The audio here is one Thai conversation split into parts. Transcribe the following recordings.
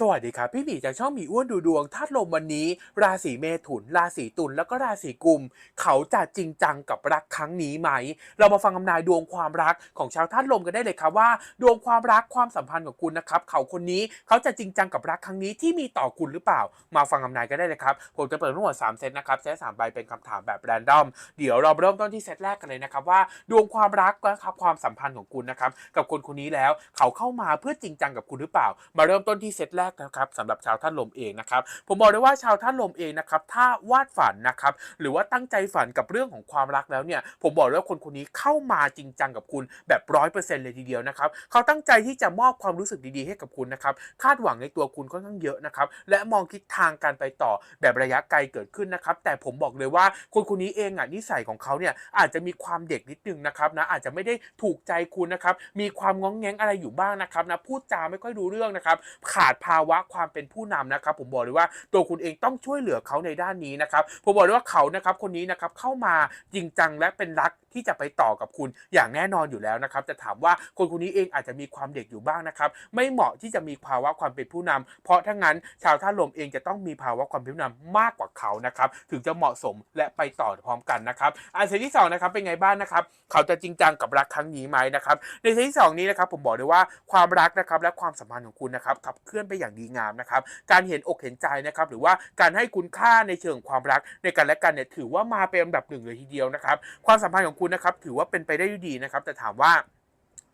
สวัสดีครับพี่หมีจากช่องหมีอ้วนดูดวงธาตุลมวันนี้ ราศีเมถุน ราศีตุลแล้วก็ราศีกุม เขาจะจริงจังกับรักครั้งนี้ไหม เรามาฟังคำนายดวงความรักของชาวธาตุลมกันได้เลยครับว่า ดวงความรักความสัมพันธ์ของคุณนะครับเขาคนนี้เขาจะจริงจังกับรักครั้งนี้ที่มีต่อคุณหรือเปล่า มาฟังคำนายกันได้เลยครับผมจะเปิดทั้งหมด3เซตนะครับเซตสามใบเป็นคำถามแบบแรนดอมเดี๋ยวเราเริ่มต้นที่เซตแรกกันเลยนะครับว่า ดวงความรักนะครับความสัมพันธ์ของคุณนะครับกับคนคนนี้แล้วเขาเข้ามาเพื่อจริงจังกับคุณหรือเปล่า มาเริ่มต้นที่เซตแรกนะครับสำหรับชาวท่านลมเองนะครับ ผมบอกเลยว่าชาวท่านลมเองนะครับ ถ้าวาดฝันนะครับ หรือว่าตั้งใจฝันกับเรื่องของความรักแล้วเนี่ย ผมบอกเลยว่าคนคนนี้เข้ามาจริงจังกับคุณแบบร้อยเปอร์เซ็นต์เลยทีเดียวนะครับ เขาตั้งใจที่จะมอบความรู้สึกดีๆให้กับคุณนะครับ คาดหวังในตัวคุณค่อนข้างเยอะนะครับ และมองทิศทางการไปต่อแบบระยะไกลเกิดขึ้นนะครับ แต่ผมบอกเลยว่าคนคนนี้เองอะนิสัยของเขาเนี่ยอาจจะมีความเด็กนิดนึงนะครับนะอาจจะไม่ได้ถูกใจคุณนะครับ มีความง้องแง้งอะไรอยู่บ้างนะครับนะพูดจาไม่ค่อยรู้เรื่องนะครับ ขาดภาาวะความเป็นผู้นำนะครับผมบอกเลยว่าตัวคุณเองต้องช่วยเหลือเขาในด้านนี้นะครับผมบอกเลยว่าเขานะครับคนนี้นะครับเข้ามาจริงจังและเป็นรัก ที่จะไปต่อกับคุณอย่างแน่นอนอยู่แล้วนะครับแต่ถามว่าคนคนนี้เองอาจจะมีความเด็กอยู่บ้างนะครับไม่เหมาะที่จะมีภาวะความเป็นผู้นำเพราะถ้างั้นชาวท่าลมเองจะต้องมีภาวะความเป็นผู้นำมากกว่าเขานะครับถึงจะเหมาะสมและไปต่อพร้อมกันนะครับอันเซตที่สองนะครับเป็นไงบ้างนะครับเขาจะจริงจังกับรักครั้งนี้ไหมนะครับในเซตที่สองนี้นะครับผมบอกเลยว่าความรักนะครับและความสัมพันธ์ของคุณนะครับขับเคลื่อนไปอย่างดีงามนะครับการเห็นอกเห็นใจนะครับหรือว่าการให้คุณค่าในเชิงความรักในกันและกันเนี่ยถือว่ามาเป็นอันดับหนึ่งเลยทีเดียวนะครับความสัมพันธ์ของคุณนะครับถือว่าเป็นไปได้ดีนะครับ แต่ถามว่า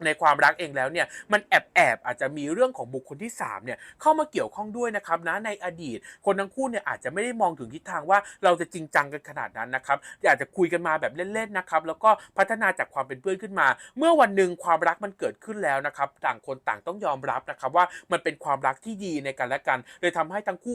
ในความรักเองแล้วเนี่ยมันแอบแอบอาจจะมีเรื่องของบุคคลที่3เนี่ยเข้ามาเกี่ยวข้องด้วยนะครับนะในอดีต คนทั้งคู่เนี่ยอาจจะไม่ได้มองถึงทิศทางว่าเราจะจริงจังกันขนาดนั้นนะครับอาจจะคุยกันมาแบบเล่นๆนะครับแล้วก็พัฒนาจากความเป็นเพื่อนขึ้นมา เมื่อวันหนึ่งความรักมันเกิดขึ้นแล้วนะครับต่างคนต่างต้องยอมรับนะครับว่ามันเป็นความรักที่ดีในกันและกัน เลยทำให้ทั้งคู่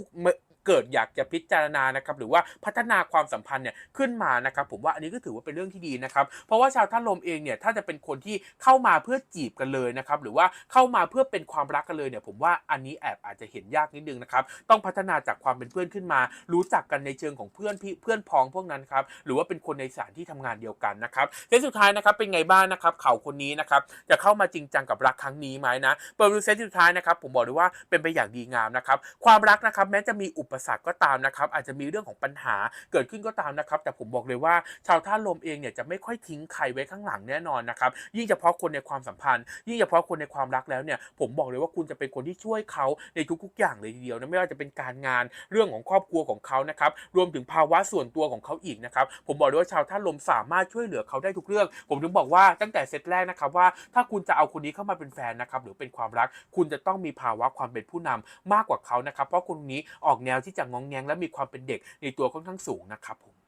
เกิดอยากจะพิจารณานะครับหรือว่าพัฒนาความสัมพันธ์เนี่ยขึ้นมานะครับผมว่าอันนี้ก็ถือว่าเป็นเรื่องที่ดีนะครับเพราะว่าชาวท่านลมเองเนี่ยถ้าจะเป็นคนที่เข้ามาเพื่อจีบกันเลยนะครับหรือว่าเข้ามาเพื่อเป็นความรักกันเลยเนี่ยผมว่าอันนี้แอบอาจจะเห็นยากนิดนึงนะครับต้องพัฒนาจากความเป็นเพื่อนขึ้นมา รู้จักกันในเชิงของเพื่อนพี่เพื่อนพ้องพวกนั้นครับหรือว่าเป็นคนในสถานที่ทำงานเดียวกันนะครับเซตสุดท้ายนะครับเป็นไงบ้างนะครับเขาคนนี้นะครับจะเข้ามาจริงจังกับรักครั้งนี้ไหมนะเปิดดูเซตสุดท้ายนะครับผมบอกเลยว่าเป็นไปอย่างดีงามนะครับความรักนะครับแม้จะมีอุปสรรคก็ตามนะครับอาจจะมีเรื่องของปัญหาเกิดขึ้นก็ตามนะครับ แต่ผมบอกเลยว่าชาวท่าลมเองเนี่ยจะไม่ค่อยทิ้งใครไว้ข้างหลังแน่นอนนะครับยิ่งเฉพาะคนในความสัมพันธ์ ยิ่งเฉพาะคนในความรักแล้วเนี่ยผมบอกเลยว่าคุณจะเป็นคนที่ช่วยเขาในทุกๆ อย่างเลยทีเดียวนะไม่ว่าจะเป็นการงานเรื่องของครอบครัวของเขานะครับรวมถึงภาวะส่วนตัวของเขาอีกนะครับผมบอกเลยว่าชาวท่าลมสามารถช่วยเหลือเขาได้ทุกเรื่อง ผมถึงบอกว่าตั้งแต่เซตแรกนะครับว่าถ้าคุณจะเอาคนนี้เข้ามาเป็นแฟนนะครับหรือเป็นความรัก คุณจะต้องมีภาวะความเป็นผู้นำมากกว่าเขานะครับเพราะคนนี้ออกแนวที่จะงองแงงและมีความเป็นเด็กในตัวค่อนข้างสูงนะครับผม